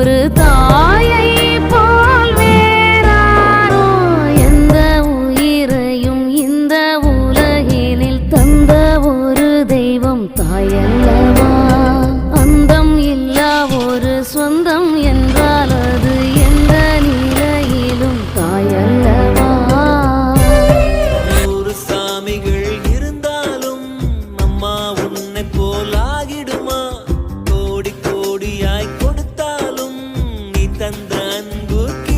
ஒரு தாயை போல் வேறாரோ எந்த உயிரையும் இந்த உலகினில் தந்த ஒரு தெய்வம் தாயல்லவா? அந்தம் இல்லா ஒரு சொந்தம் என் தந்த அன்புக்கு